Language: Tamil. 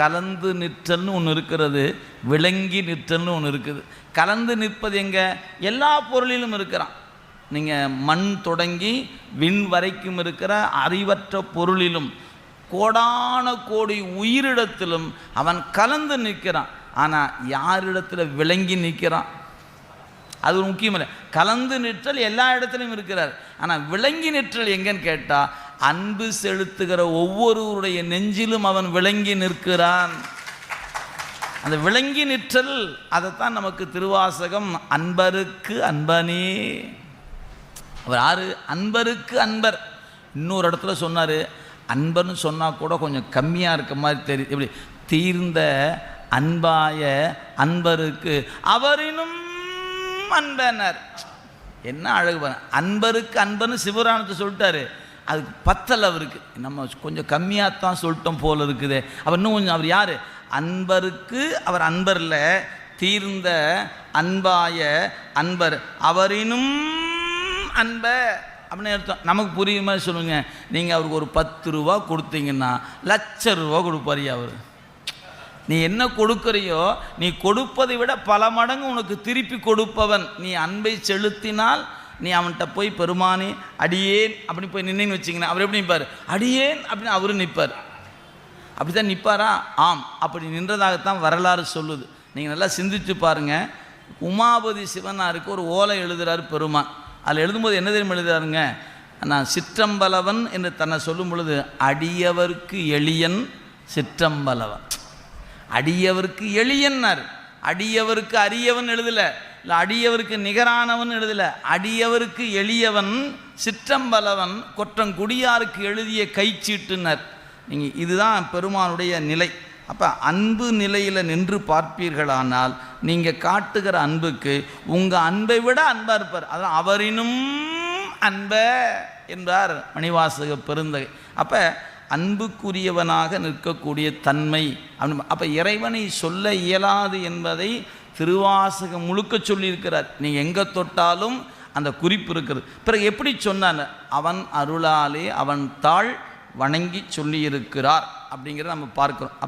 கலந்து நிற்றல்னு ஒன்று இருக்கிறது விளங்கி நிற்றல்னு ஒன்று இருக்குது. கலந்து நிற்பது எங்கே? எல்லா பொருளிலும் இருக்கிறான். நீங்கள் மண் தொடங்கி விண் வரைக்கும் இருக்கிற அறிவற்ற பொருளிலும் கோடான கோடி உயிரிடத்திலும் அவன் கலந்து நிற்கிறான். ஆனால் யாரிடத்தில் விளங்கி நிற்கிறான்? அது ஒரு முக்கியமில்லை. கலந்து நிற்றல் எல்லா இடத்துலையும் இருக்கிறார். ஆனால் விளங்கி நிற்றல் எங்கன்னு கேட்டால் அன்பு செலுத்துகிற ஒவ்வொருவருடைய நெஞ்சிலும் அவன் விளங்கி நிற்கிறான். அந்த விளங்கி நிற்றல் அதைத்தான் நமக்கு திருவாசகம் அன்பருக்கு அன்பனே. அவர் யாரு? அன்பருக்கு அன்பர். இன்னொரு இடத்துல சொன்னார் அன்பர்னு சொன்னால் கூட கொஞ்சம் கம்மியாக இருக்க மாதிரி தெரியுது எப்படி? தீர்ந்த அன்பாய அன்பருக்கு அவரினும் அன்பனர். என்ன அழகு அன்பருக்கு அன்பர்னு சிவராணத்தை சொல்லிட்டாரு. அதுக்கு பத்தல் அவருக்கு நம்ம கொஞ்சம் கம்மியாக தான் சொல்லிட்டோம் போல இருக்குது. அவர் இன்னும் கொஞ்சம் அவர் யார்? அன்பருக்கு அவர் அன்பரில் தீர்ந்த அன்பாய அன்பர். அவரினும் அன்ப. அப்படின்னு அர்த்தம். நமக்கு புரியுற மாதிரி சொல்லுங்க. நீங்கள் அவருக்கு ஒரு பத்து ரூபா கொடுத்தீங்கன்னா லட்ச ரூபா கொடுப்பாரு அவர். நீ என்ன கொடுக்குறியோ நீ கொடுப்பதை விட பல மடங்கு உனக்கு திருப்பி கொடுப்பவன். நீ அன்பை செலுத்தினால் நீ அவன்கிட்ட போய் பெருமானே அடியேன் அப்படி போய் நின்னுன்னு வச்சிங்கன்னா அவர் எப்படி நிற்பார்? அடியேன் அப்படின்னு அவரும் நிற்பார். அப்படி தான் நிற்பாரா? ஆம். அப்படி நின்றதாகத்தான் வரலாறு சொல்லுது. நீங்கள் நல்லா சிந்திச்சு பாருங்கள் உமாபதி சிவனாருக்கு ஒரு ஓலை எழுதுறாரு பெருமான். அதில் எழுதும்போது என்ன தெரியுமா எழுதுறாருங்க? நான் சிற்றம்பலவன் என்று தன்னை சொல்லும் பொழுது அடியவர்க்கு எளியன் சிற்றம்பலவன். அடியவருக்கு எளியன்னார். அடியவருக்கு அரியவன் எழுதலை. இல்லை அடியவருக்கு நிகரானவன் எழுதல. அடியவருக்கு எளியவன் சிற்றம்பலவன் கொற்றங்குடியாருக்கு எழுதிய கைச்சீட்டுனர். நீங்கள் இதுதான் பெருமானுடைய நிலை. அப்போ அன்பு நிலையில் நின்று பார்ப்பீர்களானால் நீங்கள் காட்டுகிற அன்புக்கு உங்கள் அன்பை விட அன்பாக இருப்பார். அதான் அவரினும் அன்ப என்றார் மணிவாசக பெருந்தகை. அப்போ அன்புக்குரியவனாக நிற்கக்கூடிய தன்மை அப்போ இறைவனை சொல்ல இயலாது என்பதை திருவாசகம் முழுக்க சொல்லியிருக்கிறார். நீங்கள் எங்கே தொட்டாலும் அந்த குறிப்பு இருக்கிறது பிறகு எப்படி சொன்னான் அவன் அருளாலே அவன் தாழ் வணங்கி சொல்லியிருக்கிறார் அப்படிங்கிறத நம்ம பார்க்குறோம்.